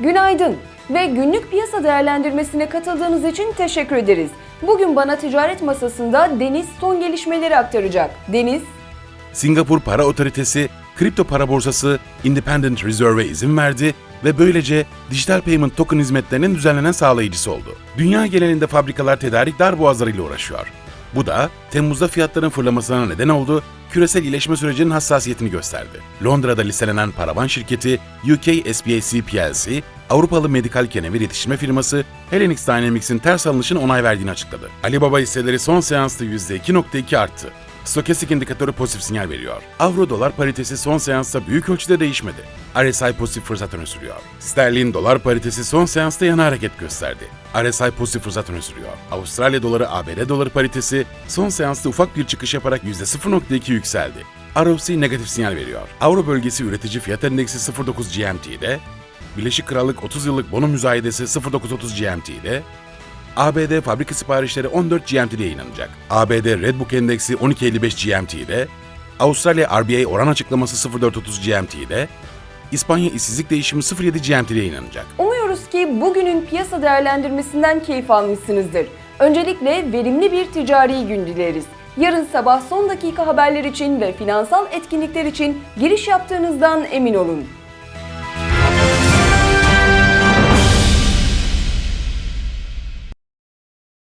Günaydın ve günlük piyasa değerlendirmesine katıldığınız için teşekkür ederiz. Bugün bana ticaret masasında Deniz son gelişmeleri aktaracak. Deniz, Singapur Para Otoritesi, kripto para borsası Independent Reserve'e izin verdi ve böylece dijital payment token hizmetlerinin düzenlenen sağlayıcısı oldu. Dünya genelinde fabrikalar tedarik darboğazlarıyla uğraşıyor. Bu da Temmuz'da fiyatların fırlamasına neden oldu, küresel iyileşme sürecinin hassasiyetini gösterdi. Londra'da listelenen paravan şirketi UK SPAC plc, Avrupalı medikal kenevir yetiştirme firması Hellenic Dynamics'in ters alınışına onay verdiğini açıkladı. Alibaba hisseleri son seansta %2.2 arttı. Stokastik indikatörü pozitif sinyal veriyor. Avro dolar paritesi son seansta büyük ölçüde değişmedi. RSI pozitif fırsat öne sürüyor. Sterlin dolar paritesi son seansta yana hareket gösterdi. RSI pozitif fırsat öne sürüyor. Avustralya doları ABD doları paritesi son seansta ufak bir çıkış yaparak %0.2 yükseldi. ROC negatif sinyal veriyor. Avro bölgesi üretici fiyat endeksi 0.9 GMT'de, Birleşik Krallık 30 yıllık bono müzayedesi 0.930 GMT'de, ABD fabrika siparişleri 14 GMT'de yayınlanacak. ABD Redbook endeksi 12.55 GMT'de, Avustralya RBA oran açıklaması 0.430 GMT'de, İspanya işsizlik değişimi 0.7 GMT'de yayınlanacak. umuyoruz ki bugünün piyasa değerlendirmesinden keyif almışsınızdır. Öncelikle verimli bir ticari gün dileriz. Yarın sabah son dakika haberler için ve finansal etkinlikler için giriş yaptığınızdan emin olun.